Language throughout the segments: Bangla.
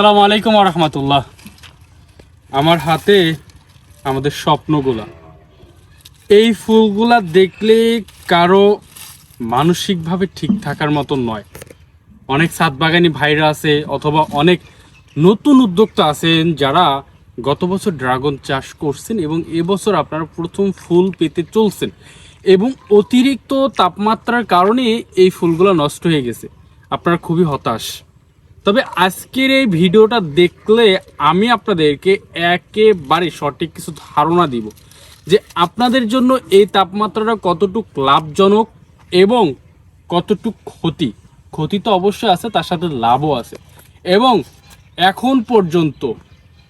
আসসালামু আলাইকুম রহমতুল্লাহ। আমার হাতে আমাদের স্বপ্নগুলা। এই ফুলগুলা দেখলে কারও মানসিকভাবে ঠিক থাকার মতো নয়। অনেক সাত বাগানি ভাইরা আছে অথবা অনেক নতুন উদ্যোক্তা আছেন যারা গত বছর ড্রাগন চাষ করছেন এবং এবছর আপনারা প্রথম ফুল পেতে চলছেন এবং অতিরিক্ত তাপমাত্রার কারণে এই ফুলগুলো নষ্ট হয়ে গেছে। আপনারা খুবই হতাশ। তবে আজকের এই ভিডিওটা দেখলে আমি আপনাদেরকে একেবারে সঠিক কিছু ধারণা দিব যে আপনাদের জন্য এই তাপমাত্রাটা কতটুক লাভজনক এবং কতটুক ক্ষতি। ক্ষতি তো অবশ্যই আছে, তার সাথে লাভও আছে। এবং এখন পর্যন্ত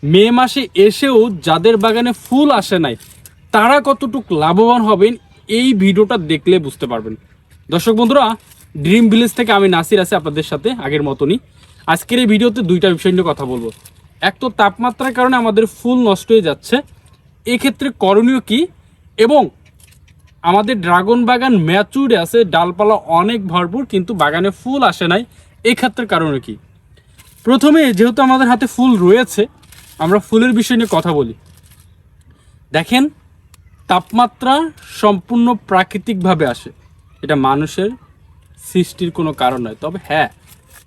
মে মাসে এসেও যাদের বাগানে ফুল আসে নাই, তারা কতটুক লাভবান হবেন এই ভিডিওটা দেখলে বুঝতে পারবেন। দর্শক বন্ধুরা ড্রিম ভিলেজ থেকে আমি নাসির আছি আপনাদের সাথে আগের মতনই। আজকের এই ভিডিওতে দুইটা বিষয় নিয়ে কথা বলব। এক তো তাপমাত্রার কারণে আমাদের ফুল নষ্ট হয়ে যাচ্ছে। এক্ষেত্রে করণীয় কি? এবং আমাদের ড্রাগন বাগান ম্যাচুরে আছে, ডালপালা অনেক ভরপুর, কিন্তু বাগানে ফুল আসে নাই। এক্ষেত্রে কারণে কি? প্রথমে যেহেতু আমাদের হাতে ফুল রয়েছে, আমরা ফুলের বিষয় নিয়ে কথা বলি। দেখেন, তাপমাত্রা সম্পূর্ণ প্রাকৃতিকভাবে আসে। এটা মানুষের সৃষ্টির কোনো কারণ নয়। তবে হ্যাঁ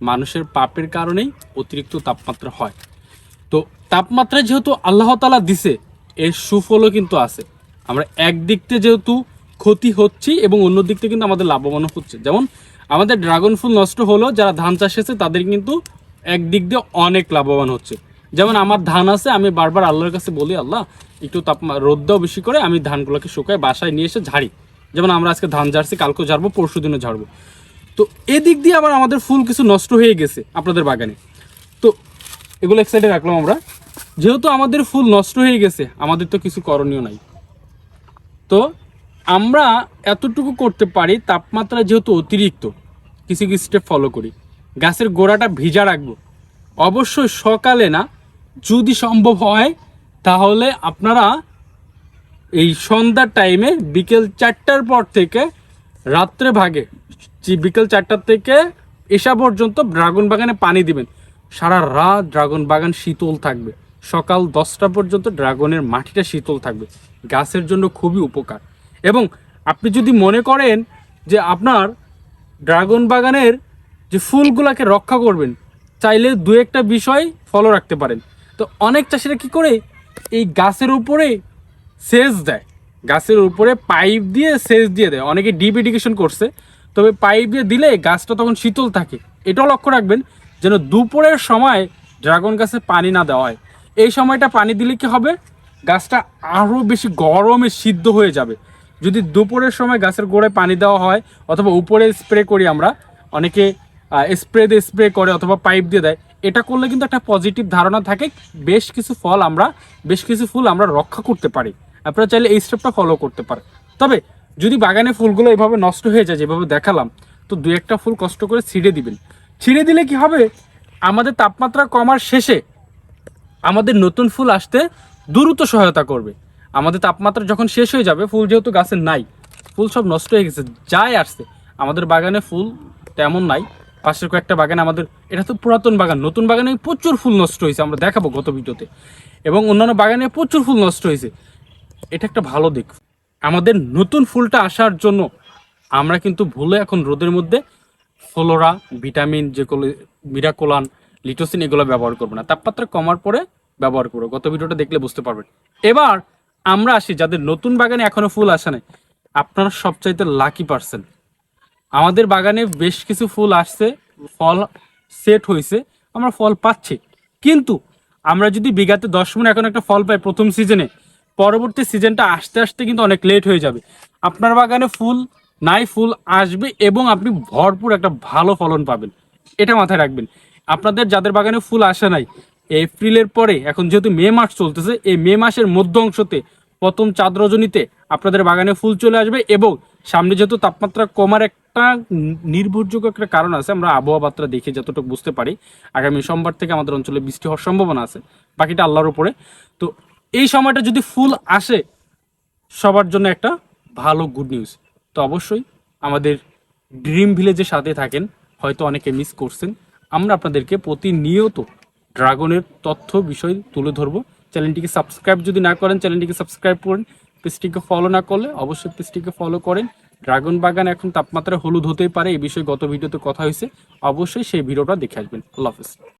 মানুষের পাপের কারণেই অতিরিক্ত তাপমাত্রা হয়। তো তাপমাত্রা যেহেতু আল্লাহ তালা দিছে, এর সুফলও কিন্তু আছে। আমরা একদিক থেকে যেহেতু ক্ষতি হচ্ছি এবং অন্য দিক থেকে কিন্তু আমাদের লাভবানও হচ্ছে। যেমন আমাদের ড্রাগন ফুল নষ্ট হলো, যারা ধান চাষ আছে তাদের কিন্তু একদিক দিয়ে অনেক লাভবান হচ্ছে। যেমন আমার ধান আছে, আমি বারবার আল্লাহর কাছে বলি, আল্লাহ, একটু তাপমা, রোদটাও বেশি করে, আমি ধানগুলোকে শুকায় বাসায় নিয়ে এসে ঝাড়ি। যেমন আমরা আজকে ধান ঝাড়ছি, কালকেও ঝাড়বো পরশু দিনও ঝাড়বো। তো এদিক দিয়ে আবার আমাদের ফুল কিছু নষ্ট হয়ে গেছে আপনাদের বাগানে। তো এগুলো এক সাইডে রাখলাম আমরা। যেহেতু আমাদের ফুল নষ্ট হয়ে গেছে, আমাদের তো কিছু করণীয় নাই। তো আমরা এতটুকু করতে পারি, তাপমাত্রা যেহেতু অতিরিক্ত, কিছু কিছু স্টেপ ফলো করি। গাছের গোড়াটা ভিজা রাখব। অবশ্যই সকালে না, যদি সম্ভব হয়, তাহলে আপনারা এই সন্ধ্যার টাইমে বিকেল চারটার পর থেকে রাত্রে ভাগে যে বিকেল চারটার থেকে এসা পর্যন্ত ড্রাগন বাগানে পানি দিবেন। সারা রাত ড্রাগন বাগান শীতল থাকবে। সকাল দশটা পর্যন্ত ড্রাগনের মাটিটা শীতল থাকবে। গাছের জন্য খুবই উপকার। এবং আপনি যদি মনে করেন যে আপনার ড্রাগন বাগানের যে ফুলগুলাকে রক্ষা করবেন, চাইলে দু একটা বিষয় ফলো রাখতে পারেন। তো অনেক চাষিরা কি করে? এই গাছের উপরে সেচ দেয়। গাছের উপরে পাইপ দিয়ে সেচ দিয়ে দেয়। অনেকে ডিপ ইরিগেশন করছে। তবে পাইপ দিয়ে দিলে গাছটা তখন শীতল থাকে। এটাও লক্ষ্য রাখবেন, যেন দুপুরের সময় ড্রাগন গাছে পানি না দেওয়া হয়। এই সময়টা পানি দিলে কি হবে? গাছটা আরও বেশি গরমে সিদ্ধ হয়ে যাবে। যদি দুপুরের সময় গাছের গোড়ায় পানি দেওয়া হয়, অথবা উপরে স্প্রে করি আমরা, অনেকে স্প্রে দিয়ে স্প্রে করে অথবা পাইপ দিয়ে দেয়, এটা করলে কিন্তু একটা পজিটিভ ধারণা থাকে, বেশ কিছু ফল আমরা, বেশ কিছু ফুল আমরা রক্ষা করতে পারি। আপনারা চাইলে এই স্টেপটা ফলো করতে পারেন। তবে যদি বাগানে ফুলগুলো এভাবে নষ্ট হয়ে যায়, যেভাবে দেখালাম, তো দু একটা ফুল কষ্ট করে ছিঁড়ে দিবেন। ছিঁড়ে দিলে কি হবে? আমাদের তাপমাত্রা কমার শেষে আমাদের নতুন ফুল আসতে দ্রুত সহায়তা করবে। আমাদের তাপমাত্রা যখন শেষ হয়ে যাবে, ফুল যেহেতু গাছে নাই, ফুল সব নষ্ট হয়ে গেছে যাই আসছে আমাদের বাগানে ফুল তেমন নাই। পাশের কয়েকটা বাগানে আমাদের, এটা তো পুরাতন বাগান, নতুন বাগানে প্রচুর ফুল নষ্ট হয়েছে, আমরা দেখাবো গত ভিডিওতে। এবং অন্যান্য বাগানে প্রচুর ফুল নষ্ট হয়েছে। এটা একটা ভালো দিক। আমাদের নতুন ফুলটা আসার জন্য আমরা কিন্তু ভুলে এখন রোদের মধ্যে ফ্লোরা, ভিটামিন যেগুলো মিরাকোলান, লিটোসিন এগুলো ব্যবহার করব না। তাপমাত্রা কমার পরে ব্যবহার করব। গত ভিডিওটা দেখলে বুঝতে পারবেন। এবার আমরা আসি, যাদের নতুন বাগানে এখনও ফুল আসে নাই, আপনারা সবচাইতে লাকি পারসেন আমাদের বাগানে বেশ কিছু ফুল আসছে, ফল সেট হয়েছে, আমরা ফল পাচ্ছি। কিন্তু আমরা যদি বিঘাতে দশ মন এখন একটা ফল পাই প্রথম সিজনে পরবর্তী সিজনটা আসতে আসতে কিন্তু অনেক লেট হয়ে যাবে। আপনার বাগানে ফুল নাই, ফুল আসবে এবং আপনি ভরপুর একটা ভালো ফলন পাবেন। এটা মাথায় রাখবেন। আপনাদের যাদের বাগানে ফুল আসে নাই, এপ্রিলের পরে, এখন যেহেতু মে মাস চলতেছে, এই মে মাসের মধ্য অংশতে প্রথম চাঁদ রজনীতে আপনাদের বাগানে ফুল চলে আসবে এবং সামনে যেহেতু তাপমাত্রা কমার একটা নির্ভরযোগ্য একটা কারণ আছে, আমরা আবহাওয়া বার্তা দেখে যতটুকু বুঝতে পারি, আগামী সোমবার থেকে আমাদের অঞ্চলে বৃষ্টি হওয়ার সম্ভাবনা আছে। বাকিটা আল্লাহর উপরে। তো এই সময়টা যদি ফুল আসে, সবার জন্য একটা ভালো গুড নিউজ তো অবশ্যই আমাদের ড্রিম ভিলেজের সাথে থাকেন, হয়তো অনেকে মিস করছেন। আমরা আপনাদেরকে প্রতিনিয়ত ড্রাগনের তথ্য, বিষয় তুলে ধরবো। চ্যানেলটিকে সাবস্ক্রাইব যদি না করেন, চ্যানেলটিকে সাবস্ক্রাইব করেন। পেজটিকে ফলো না করলে অবশ্যই পেজটিকে ফলো করেন। ড্রাগন বাগান এখন তাপমাত্রা হলুদ হতেই পারে এই বিষয়ে গত ভিডিওতে কথা হয়েছে। অবশ্যই সেই ভিডিওটা দেখে আসবেন। আল্লাহ হাফেজ।